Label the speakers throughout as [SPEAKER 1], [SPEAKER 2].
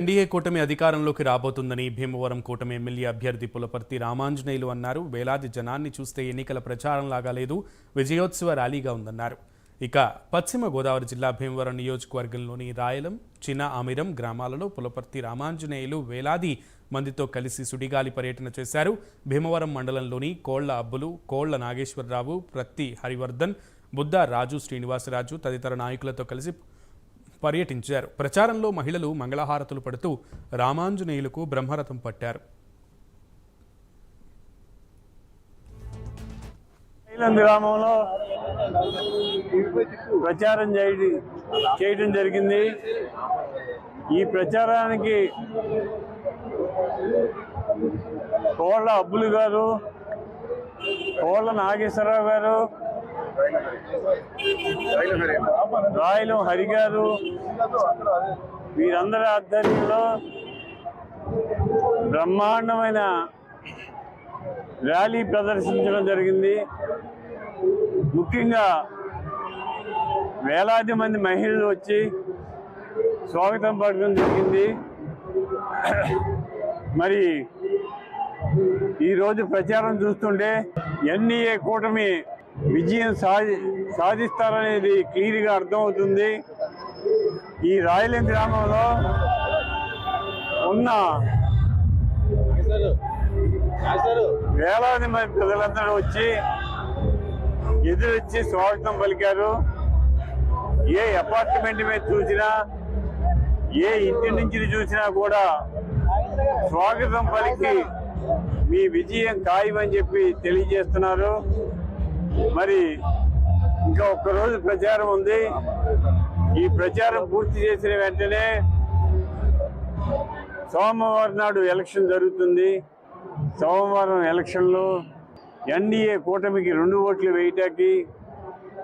[SPEAKER 1] NDA కూటమి అధికారంలోకి రాబోతుందని భీమవరం కూటమి ఎమ్మెల్యే అభ్యర్థి పులపర్తి రామాంజనేయులు అన్నారు. వేలాది జనాన్ని చూస్తే ఎన్నికల ప్రచారం లాగా లేదు విజయోత్సవ ర్యాలీగా ఉందన్నారు. ఇక పశ్చిమ గోదావరి జిల్లా భీమవరం నియోజకవర్గంలోని రాయలం చిన్న అమిరం గ్రామాలలో పులపర్తి రామాంజనేయులు వేలాది మందితో కలిసి సుడిగాలి పర్యటన చేశారు. భీమవరం మండలంలోని కోళ్ళ అబ్బులు కోళ్ళ నాగేశ్వరరావు ప్రత్తి హరివర్ధన్ బుద్ధ రాజు శ్రీనివాసరాజు తదితర నాయకులతో కలిసి పర్యటించారు. ప్రచారంలో మహిళలు మంగళహారతులు పడుతూ రామాంజనేయులకు బ్రహ్మరథం పట్టారు.
[SPEAKER 2] శైలం ప్రచారం చేయడం చేయడం జరిగింది. ఈ ప్రచారానికి కోళ్ళ అబ్బులు గారు కోళ్ళ నాగేశ్వరరావు గారు రాయలం హరి గారు వీరందరి ఆధ్వర్యంలో బ్రహ్మాండమైన ర్యాలీ ప్రదర్శించడం జరిగింది. ముఖ్యంగా వేలాది మంది మహిళలు వచ్చి స్వాగతం పడడం జరిగింది. మరి ఈరోజు ప్రచారం చూస్తుంటే ఎన్డీఏ కూటమి విజయం సాధి సాధిస్తారనేది క్లియర్గా అర్థమవుతుంది. ఈ రాయలం గ్రామంలో ఉన్న వేలాది మంది ప్రజలందరూ వచ్చి ఎదురొచ్చి స్వాగతం పలికారు. ఏ అపార్ట్మెంట్ మీద చూసినా ఏ ఇంటి నుంచి చూసినా కూడా స్వాగతం పలికి మీ విజయం ఖాయమని చెప్పి తెలియజేస్తున్నారు. మరి ఇంకా ఒక్కరోజు ప్రచారం ఉంది. ఈ ప్రచారం పూర్తి చేసిన వెంటనే సోమవారం నాడు ఎలక్షన్ జరుగుతుంది. సోమవారం ఎలక్షన్లో ఎన్డీఏ కూటమికి రెండు ఓట్లు వేయటానికి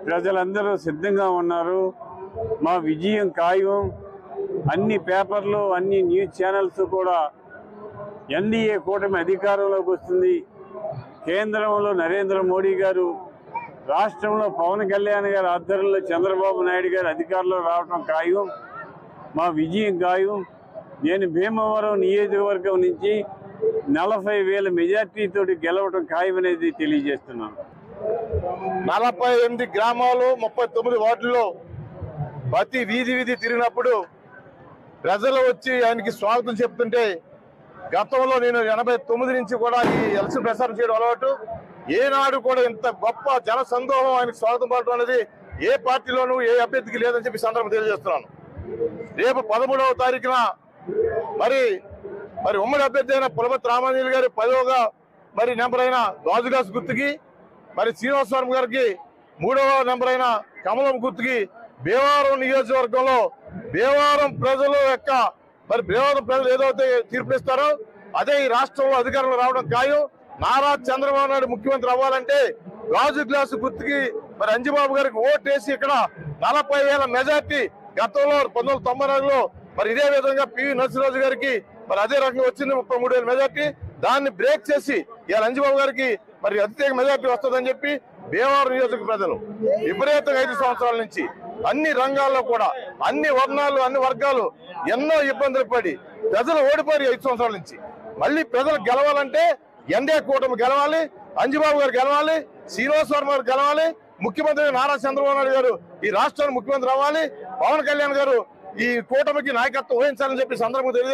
[SPEAKER 2] ప్రజలందరూ సిద్ధంగా ఉన్నారు. మా విజయం ఖాయం. అన్ని పేపర్లు అన్ని న్యూస్ ఛానల్స్ కూడా ఎన్డీఏ కూటమి అధికారంలోకి వస్తుంది. కేంద్రంలో నరేంద్ర మోడీ గారు రాష్ట్రంలో పవన్ కళ్యాణ్ గారి ఆధ్వర్యంలో చంద్రబాబు నాయుడు గారు అధికారంలో రావడం ఖాయం మా విజయం ఖాయం. నేను భీమవరం నియోజకవర్గం నుంచి నలభై వేల మెజార్టీతో గెలవడం ఖాయమనేది తెలియజేస్తున్నాను.
[SPEAKER 3] నలభై ఎనిమిది గ్రామాలు ముప్పై తొమ్మిది వార్డుల్లో ప్రతి వీధి వీధి తిరిగినప్పుడు ప్రజలు వచ్చి ఆయనకి స్వాగతం చెప్తుంటే గతంలో నేను ఎనభై తొమ్మిది నుంచి కూడా ఈ ఎలక్షన్ ప్రచారం చేయడం అలవాటు. ఏనాడు కూడా ఇంత గొప్ప జన సందోహం ఆయనకు స్వాగతం పడటం అనేది ఏ పార్టీలోనూ ఏ అభ్యర్థికి లేదని చెప్పి సందర్భం తెలియజేస్తున్నాను. రేపు పదమూడవ తారీఖున మరి మరి ఉమ్మడి అభ్యర్థి అయిన పులపతి రామాంజలి గారి పదవగా మరి నెంబర్ అయిన గాజుగాస్ గుర్తుకి మరి శ్రీనివాసవరం గారికి మూడవ నెంబర్ అయిన కమలం గుర్తుకి భీమవరం నియోజకవర్గంలో భీమవరం ప్రజల యొక్క మరి భీమవరం ప్రజలు ఏదైతే తీర్పిస్తారో అదే ఈ రాష్ట్రంలో అధికారంలో రావడం ఖాయం. నారా చంద్రబాబు నాయుడు ముఖ్యమంత్రి అవ్వాలంటే గాజు గ్లాసు గుర్తుకి మరి అంజిబాబు గారికి ఓటేసి ఇక్కడ నలభై వేల మెజార్టీ గతంలో పంతొమ్మిది తొంభై నాలుగులో మరి ఇదే విధంగా పివి నరసింహరాజు గారికి మరి అదే రకంగా వచ్చింది ముప్పై మూడు వేల మెజార్టీ. దాన్ని బ్రేక్ చేసి ఇవాళ అంజిబాబు గారికి మరి అత్యధిక మెజార్టీ వస్తుందని చెప్పి భీమవరం నియోజక ప్రజలు విపరీతంగా ఐదు సంవత్సరాల నుంచి అన్ని రంగాల్లో కూడా అన్ని వర్ణాలు అన్ని వర్గాలు ఎన్నో ఇబ్బందులు పడి ప్రజలు ఓడిపోయి ఐదు సంవత్సరాల నుంచి. మళ్ళీ ప్రజలు గెలవాలంటే ఎన్డీఏ కూటమి గెలవాలి అంజుబాబు గారు గెలవాలి శ్రీనివాస్ వర్మ గారు గెలవాలి ముఖ్యమంత్రి నారా చంద్రబాబు నాయుడు గారు ఈ రాష్ట్రానికి ముఖ్యమంత్రి అవ్వాలి పవన్ కళ్యాణ్ గారు ఈ కూటమికి నాయకత్వం వహించాలని చెప్పి సందర్భంగా తెలియదు